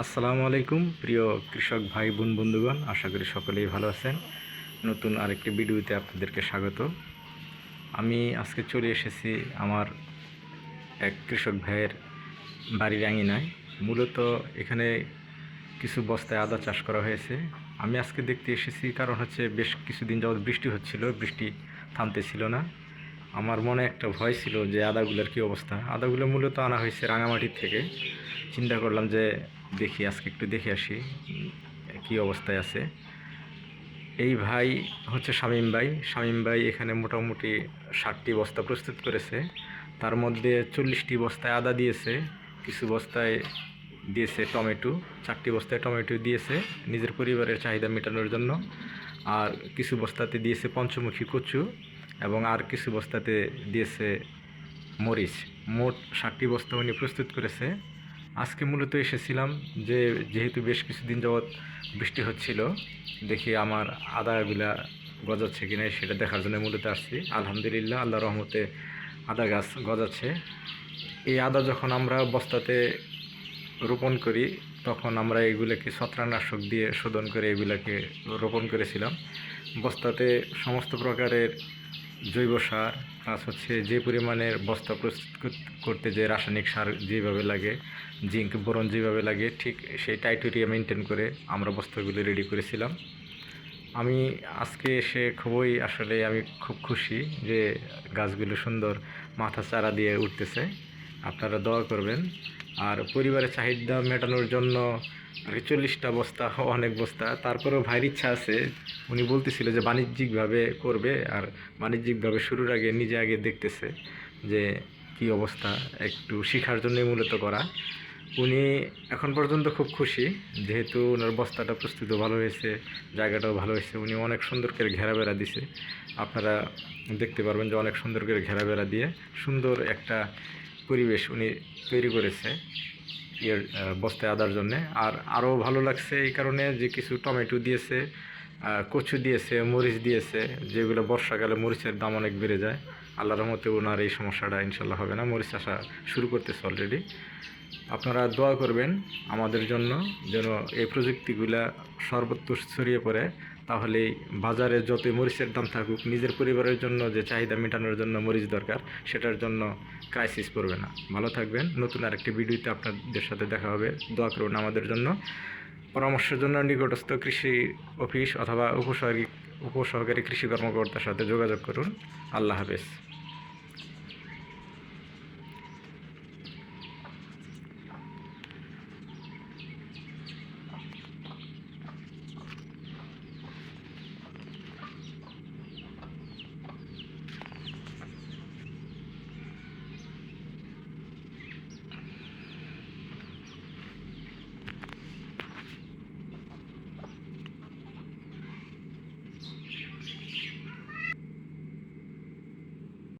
আসসালামু আলাইকুম, প্রিয় কৃষক ভাই, বোন, বন্ধুগণ, আশা করি সকলেই ভালো আছেন। নতুন আরেকটি ভিডিওতে আপনাদেরকে স্বাগত। আমি আজকে চলে এসেছি আমার এক কৃষক ভাইয়ের বাড়ির আঙিনায় মূলত এখানে কিছু বস্তায় আদা চাষ করা হয়েছে। আমি আজকে দেখতে এসেছি, কারণ হচ্ছে বেশ কিছুদিন যাবৎ বৃষ্টি হচ্ছিল, বৃষ্টি থামতেছিল না। আমার মনে একটা ভয় ছিল যে আদাগুলোর কী অবস্থা। আদাগুলো মূলত আনা হয়েছে রাঙামাটির থেকে। চিন্তা করলাম যে দেখি, আজকে একটু দেখে আসি কি অবস্থায় আছে। এই ভাই হচ্ছে শামীম ভাই। শামীম ভাই এখানে মোটামুটি ষাটটি বস্তা প্রস্তুত করেছে। তার মধ্যে চল্লিশটি বস্তায় আদা দিয়েছে, কিছু বস্তায় দিয়েছে টমেটো, চারটি বস্তায় টমেটো দিয়েছে নিজের পরিবারের চাহিদা মেটানোর জন্য। আর কিছু বস্তাতে দিয়েছে পঞ্চমুখী কচু এবং আর কিছু বস্তাতে দিয়েছে মরিচ। মোট ষাটটি বস্তা উনি প্রস্তুত করেছে। আজকে মূলত এসেছিলাম যে, যেহেতু বেশ কিছুদিন যাবৎ বৃষ্টি হচ্ছিল, দেখি আমার আদাগুলা গজাচ্ছে কিনা সেটা দেখার জন্য মূলত আসছি। আলহামদুলিল্লাহ, আল্লাহ রহমতে আদা গাছ গজাচ্ছে। এই আদা যখন আমরা বস্তাতে রোপণ করি, তখন আমরা এগুলোকে ছত্রাকনাশক দিয়ে শোধন করে এগুলোকে রোপণ করেছিলাম। বস্তাতে সমস্ত প্রকারের জৈব সার, প্লাস হচ্ছে যে পরিমাণের বস্তা প্রস্তুত করতে যে রাসায়নিক সার যেভাবে লাগে জিঙ্ক বোরন যেভাবে লাগে, ঠিক সেই টাইটেরিয়া মেনটেন করে আমরা বস্তাগুলো রেডি করেছিলাম। আমি আজকে এসে খুবই আসলে আমি খুব খুশি যে গাছগুলো সুন্দর মাথা চারা দিয়ে উঠতেছে। আপনারা দোয়া করবেন। আর পরিবারের চাহিদা মেটানোর জন্য আর চল্লিশটা বস্তা, অনেক বস্তা। তারপরেও ভাইয়ের ইচ্ছা আছে। উনি বলতেছিল যে বাণিজ্যিকভাবে করবে আর বাণিজ্যিকভাবে শুরুর আগে, নিজে আগে দেখতেছে যে কি অবস্থা, একটু শেখার জন্যই মূলত করা। উনি এখন পর্যন্ত খুব খুশি, যেহেতু ওনার বস্তাটা প্রস্তুত ভালো হয়েছে, জায়গাটাও ভালো হয়েছে, উনি অনেক সুন্দর করে ঘেরা বেড়া দিছে। আপনারা দেখতে পারবেন যে অনেক সুন্দর করে ঘেরা বেড়া দিয়ে সুন্দর একটা পরিবেশ উনি তৈরি করেছে ইয়ের বস্তায় আদার জন্যে। আর আরও ভালো লাগছে এই কারণে যে কিছু টমেটো দিয়েছে কচু দিয়েছে, মরিচ দিয়েছে, যেগুলো বর্ষাকালে মরিচের দাম অনেক বেড়ে যায়। আল্লাহ রহমতে ওনার এই সমস্যাটা ইনশাল্লাহ হবে না, মরিচ চাষা শুরু করতেছে অলরেডি আপনারা দোয়া করবেন আমাদের জন্য যেন এই প্রযুক্তিগুলা সর্বত্র ছড়িয়ে পড়ে, তাহলে বাজারে যত মরিচের দাম থাকুক, নিজের পরিবারের জন্য যে চাহিদা মেটানোর জন্য মরিচ দরকার, সেটার জন্য ক্রাইসিস পড়বে না। ভালো থাকবেন, নতুন আরেকটি ভিডিওতে আপনাদের সাথে দেখা হবে। দোয়া করুন আমাদের জন্য। পরামর্শের জন্য নিকটস্থ কৃষি অফিস অথবা উপসহকারী উপসহকারী কৃষি কর্মকর্তার সাথে যোগাযোগ করুন। আল্লাহ হাফেজ।